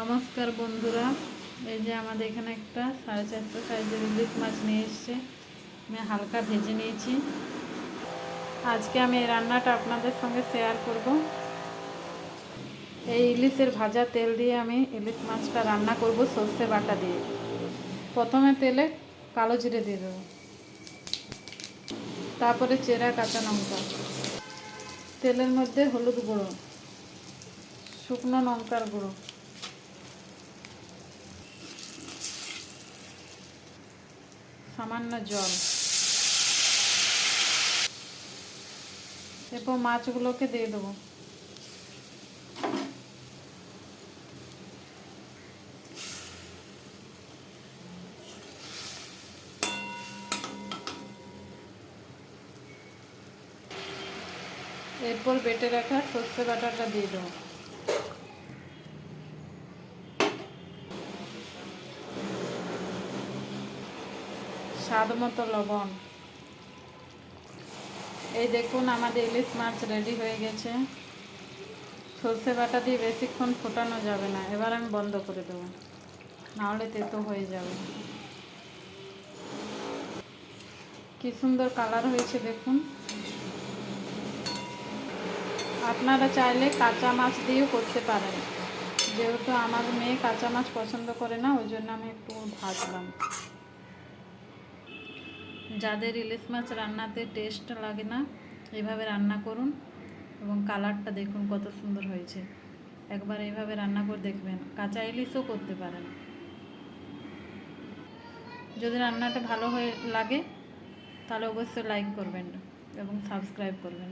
নমস্কার বন্ধুরা। এই যে আমাদের এখানে একটা সাড়ে চারশো সাইজের ইলিশ মাছ নিয়ে এসছে। আমি হালকা ভেজে নিয়েছি। আজকে আমি এই রান্নাটা আপনাদের সঙ্গে শেয়ার করব। এই ইলিশের ভাজা তেল দিয়ে আমি ইলিশ মাছটা রান্না করব সর্ষে বাটা দিয়ে। প্রথমে তেলে কালো জিরে দিয়ে দেবো। তারপরে চেরা, কাঁচা লঙ্কা। তেলের মধ্যে হলুদ গুঁড়ো, শুকনো লঙ্কার গুঁড়ো। সামান্য জল। এরপর মাছগুলোকে দিয়ে দেবো। এরপর বেটে রাখা সর্ষে বাটাটা দিয়ে দেবো। স্বাদ মতো লবণ। এই দেখুন আমাদের ইলিশ মাছ রেডি হয়ে গেছে। সর্ষে বাটা দিয়ে বেশিক্ষণ ফোটানো যাবে না। এবার আমি বন্ধ করে দেবো। নাহলে তেতো হয়ে যাবে। কি সুন্দর কালার হয়েছে, দেখুন। আপনারা চাইলে কাঁচা মাছ দিয়েও করতে পারেন। যেহেতু আমার মেয়ে কাঁচা মাছ পছন্দ করে না, ওই জন্য আমি একটু ভাজলাম। যাদের ইলিশ মাছ রান্নাতে টেস্ট লাগে না, এভাবে রান্না করুন এবং কালারটা দেখুন কত সুন্দর হয়েছে। একবার এইভাবে রান্না করে দেখবেন, কাঁচা ইলিশও করতে পারেন। যদি রান্নাটা ভালো হয়ে লাগে, তাহলে অবশ্যই লাইক করবেন এবং সাবস্ক্রাইব করবেন।